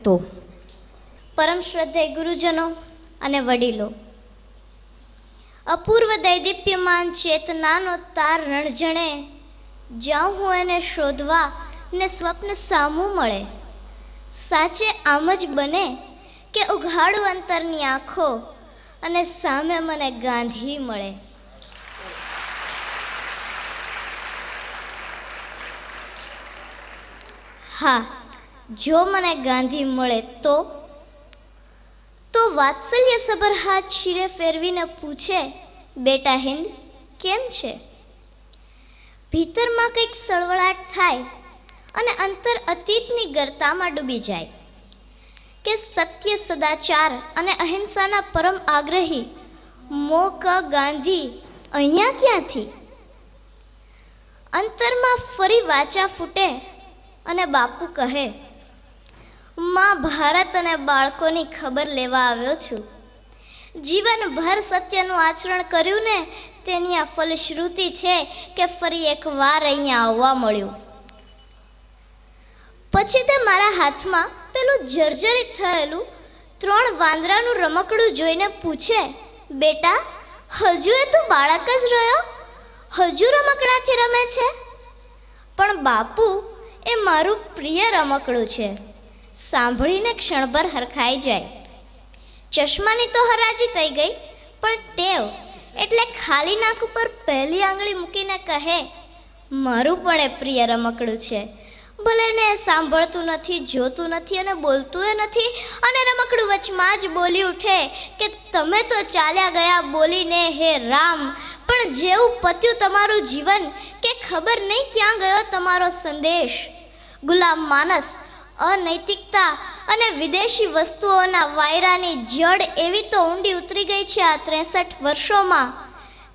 તો પરમ શ્રદ્ધેય ગુરુજનો અને વડીલો. અપૂર્વ દૈદીપ્યમાન ચેતનાનો તાર રણજણે જાઉં હું એને શોધવા ને સ્વપ્ન સામું મળે, સાચે આમ જ બને કે ઉઘાડું અંતરની આંખો અને સામે મને ગાંધી મળે. હા જો મને ગાંધી મળે તો? તો વાત્સલ્ય સભર હાથ શિરે ફેરવીને પૂછે, બેટા હિન્દ, કેમ છે? ભીતરમાં કંઈક સળવળાટ થાય અને અંતર અતીતની ગરતામાં ડૂબી જાય કે સત્ય સદાચાર અને અહિંસાના પરમ આગ્રહી, મોક ગાંધી, અહીંયા ક્યાંથી? અંતરમાં ફરી વાચા ફૂટે અને બાપુ કહે માં ભારત અને બાળકોની ખબર લેવા આવ્યો છું. જીવનભર સત્યનું આચરણ કર્યું ને, તેની આ ફલશ્રુતિ છે કે ફરી એકવાર અહીંયા આવવા મળ્યું. પછી તે મારા હાથમાં પેલું જર્જરિત થયેલું ત્રણ વાંદરાનું રમકડું જોઈને પૂછે, બેટા, હજુ એ તું બાળક જ રહ્યો? હજુ રમકડાથી રમે છે? પણ બાપુ, એ મારું પ્રિય રમકડું છે. સાંભળીને ક્ષણભર હરખાઈ જાય. ચશ્માની તો હરાજી થઈ ગઈ, પણ ટેવ એટલે ખાલી નાક ઉપર પહેલી આંગળી મૂકીને કહે, મારું પણ એ પ્રિય રમકડું છે. ભલે ને એ સાંભળતું નથી, જોતું નથી અને બોલતું એ નથી, અને રમકડું વચમાં જ બોલી ઉઠે કે તમે તો ચાલ્યા ગયા બોલીને હે રામ, પણ જેવું પત્યું તમારું જીવન કે ખબર નહીં ક્યાં ગયો તમારો સંદેશ. ગુલામ માનસ અનૈતિકતા અને વિદેશી વસ્તુઓના વાયરાની જડ એવી તો ઊંડી ઉતરી ગઈ છે આ ત્રેસઠ વર્ષોમાં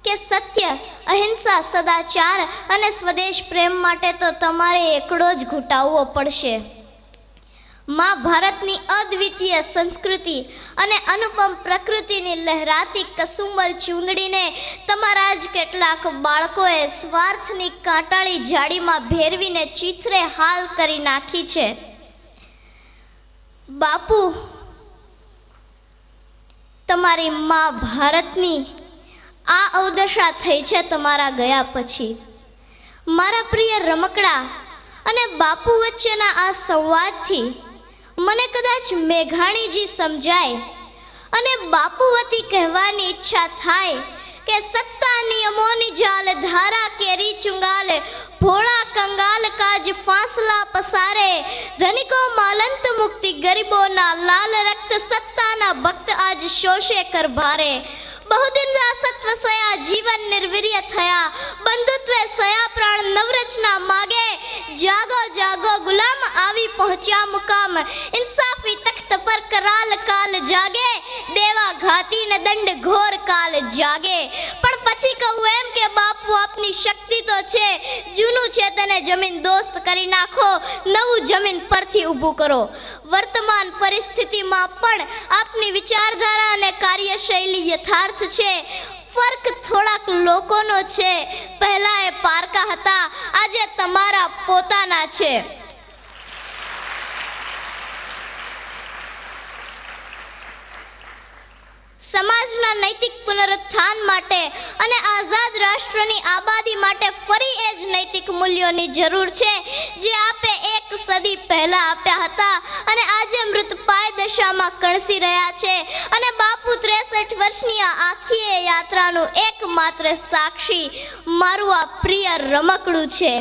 કે સત્ય, અહિંસા, સદાચાર અને સ્વદેશ પ્રેમ માટે તો તમારે એકડો જ ઘૂંટાવવો પડશે. માં ભારતની અદ્વિતીય સંસ્કૃતિ અને અનુપમ પ્રકૃતિની લહેરાતી કસુંબલ ચૂંદડીને તમારા જ કેટલાક બાળકોએ સ્વાર્થની કાંટાળી જાળીમાં ભેરવીને ચીથરે હાલ કરી નાખી છે. બાપુ, તમારી મા ભારતની આ અવદશા થઈ છે તમારા ગયા પછી. મારા પ્રિય રમકડા અને બાપુ વચ્ચેના આ સંવાદથી મને કદાચ મેઘાણીજી સમજાય અને બાપુ વતી કહેવાની ઈચ્છા થાય કે સત્તા નિયમોની જાલ ધારા કેરી ચુંગાલ ભોળા કંગાલ કાજ ફાંસલા પસારે. ધનિકો માલંત મુક્તિ ગરીબોના લાલ રક્ત સત્તાના ભક્ત આજ શોષે કર ભારે બહુદિનના સત્વ સયા જીવન નિર્વીર્ય થયા. બંધુત્વે સયા પ્રાણ નવરચના માગે. જાગો જાગો ગુલામ આવી પહોંચ્યા મુકામ. ઇન્સાફી તખ્ત પર કરાલ કાલ જાગે, દેવા ઘાતી ને દંડ ઘોર કાલ જાગે. પણ પછી કહું એમ કે બાપુ, આપની શક્તિ તો છે, જૂનું છે તને જમીન દોસ્ત કરી નાખો, નવું જમીન પરથી ઊભું કરો. વર્તમાન પરિસ્થિતિમાં પણ આપની વિચારધારા અને કાર્યશૈલી યથાર્થ છે. ફર્ક થોડાક લોકોનો છે. પહેલા એ પારકા હતા, આજે તમારા પોતાના છે. સમાજના નૈતિક પુનરુત્થાન માટે અને આઝાદ રાષ્ટ્રની આબાદી માટે ફરી એ જ નૈતિક મૂલ્યોની જરૂર છે, જે આપે એક સદી પહેલા આપ્યા હતા અને આજે મૃતપાય દશામાં કણસી રહ્યા છે અને બાપુ ત્રેસઠ વર્ષની આખી એ યાત્રાનું એકમાત્ર સાક્ષી મારું આ પ્રિય રમકડું છે.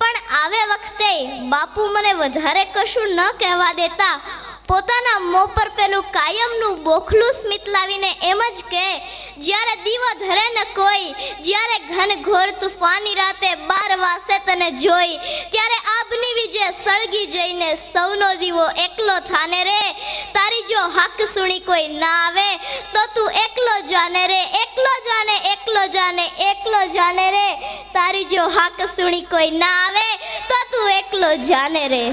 પણ આવે વખતે બાપુ મને વધારે કશું ન કહેવા દેતા પોતાના મોં પર પેલું કાયમનું બોખલું સ્મિત લાવીને એમ જ કે જ્યારે દીવો ધરે ન કોઈ, જ્યારે ઘન ઘોર તુફાની રાતે બાર વાસે તને જોઈ, ત્યારે આભની વિજે સળગી જઈને સૌનો દીવો એકલો થાને રે. તારી જો હક સુણી કોઈ ના આવે, તો તું એકલો જાને રે, એકલો જાને એકલો જાને એકલો જાને રે. તારી જો હક સુણી કોઈ ના આવે, તો તું એકલો જાને રે.